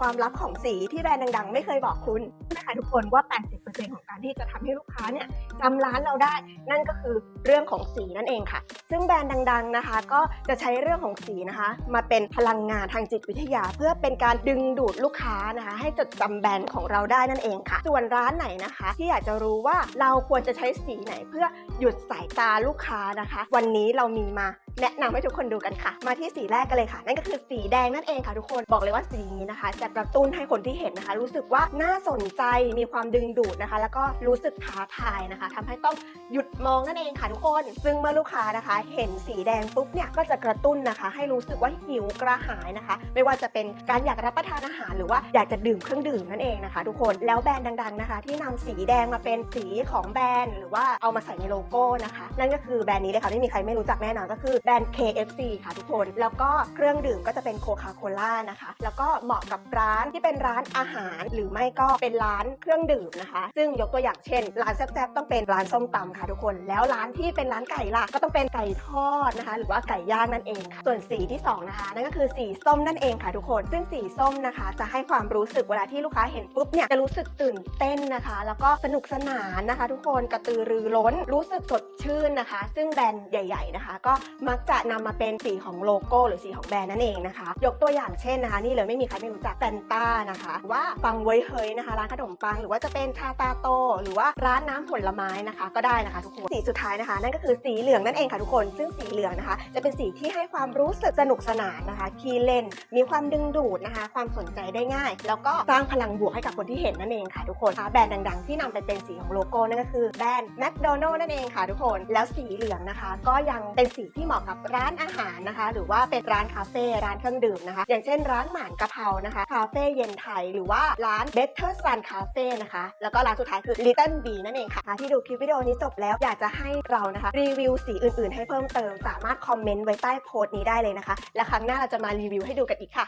ความลับของสีที่แบรนด์ดังๆ ไม่เคยบอกคุณนะคะทุกคนว่า 80%ของการที่จะทำให้ลูกค้าเนี่ยจำร้านเราได้ นั่นก็คือเรื่องของสีนั่นเองค่ะ ซึ่งแบรนด์ดัง ๆนะคะ ก็จะใช้เรื่องของสีนะคะ มาเป็นพลังงานทางจิตวิทยา เพื่อเป็นการดึงดูดลูกค้านะคะ ให้จดจำแบรนด์ของเราได้นั่นเองค่ะ ส่วนร้านไหนนะคะ ที่อยากจะรู้ว่าเราควรจะใช้สีไหน เพื่อหยุดสายตาลูกค้านะคะ วันนี้เรามีมา แนะนำให้ทุกคนดูกันค่ะ มาที่สีแรกกันเลยค่ะ นั่นก็คือสีแดงนั่นเองค่ะทุกคนบอกเลยว่าสีนี้นะคะ จะกระตุ้นให้คนที่เห็นนะคะ รู้สึกว่าน่าสนใจมีความดึงดูดนะคะ แล้วก็รู้สึกท้าทายนะคะทำให้ต้องหยุดมองนั่นเองค่ะทุกคน ซึ่งเมื่อลูกค้านะคะ เห็นสีแดงปุ๊บเนี่ยก็จะกระตุ้นนะคะ ให้รู้สึกว่าหิวกระหายนะคะ ไม่ว่าจะเป็นการอยากรับประทานอาหาร หรือว่าอยากจะดื่มเครื่องดื่มนั่นเองนะคะ ทุกคนแล้วแบรนด์ดัง ๆนะคะ ที่นำสีแดงมาเป็นสีของแบรนด์ หรือว่าเอามาใส่ในโลโก้นะคะ นั่นก็คือแบรนด์นี้เลยค่ะไม่มีใครไม่รู้จักแน่นอนก็คือแบรนด์ KFC ค่ะทุกคน แล้วก็เครื่องดื่มก็จะเป็นโคคาโคล่านะคะ แล้วก็เหมาะกับร้านที่เป็นร้านอาหาร หรือไม่ก็เป็นร้านเครื่องดื่มนะคะ ซึ่งยกตัวอย่างเช่น ร้านแซ่บๆต้องเป็นร้านส้มตำค่ะทุกคน แล้วร้านที่เป็นร้านไก่ล่ะก็ต้องเป็นไก่ทอดนะคะ หรือว่าไก่ย่างนั่นเองค่ะส่วนสีที่สองนะคะ นั่นก็คือสีส้มนั่นเองค่ะทุกคน ซึ่งสีส้มนะคะ จะให้ความรู้สึกเวลาที่ลูกค้าเห็นปุ๊บเนี่ยจะรู้สึกตื่นเต้นนะคะ แล้วก็สนุกสนานนะคะ ทุกคนกระตือรือร้นรู้สึกสดชื่นนะคะ ซึ่งแบรนด์ใหญ่ ๆนะคะ ก็มัักจะนำมาเป็นสีของโลโก้หรือสีของแบรนด์นั่นเองนะคะ ยกตัวอย่างเช่นนะคะนี่เลยไม่มีใครไม่รู้จักแฟนต้านะคะว่าปังเว้ยเฮยนะคะร้านขนมปัง หรือว่าจะเป็นชาตาโต หรือว่าร้านน้ำผลไม้นะคะ ก็ได้นะคะทุกคนสีสุดท้ายนะคะ นั่นก็คือสีเหลืองนั่นเองค่ะทุกคน ซึ่งสีเหลืองนะคะ จะเป็นสีที่ให้ความรู้สึกสนุกสนานนะคะคีเล่น มีความดึงดูดนะคะ ความสนใจได้ง่าย แล้วก็สร้างพลังบวกให้กับคนที่เห็นนั่นเองค่ะทุกคนแบรนด์ดังๆ ที่นำไปเป็นสีของโลโก้นั่นก็คือแบรนด์แมคโดนัลล์นั่นเองค่ะทุกคน แล้วสีเหลืองนะคะ ก็ยังเป็นสีที่เหมาะกับร้านอาหารนะคะ หรือว่าเป็นร้านคาเฟ่ร้านเครื่องดื่มนะคะ อย่างเช่น ร้านหมานกะเพรานะคะคาเฟ่เย็นไทยหรือว่าร้าน Better Sun Cafe นะคะ แล้วก็ร้านสุดท้ายคือ Little B นั่นเองค่ะที่ดูคลิปวิดีโอนี้จบแล้วอยากจะให้เรานะคะ รีวิวสีอื่นๆ ให้เพิ่มเติมสามารถคอมเมนต์ไว้ใต้โพสต์นี้ได้เลยนะคะ และครั้งหน้าเราจะมารีวิวให้ดูกันอีกค่ะ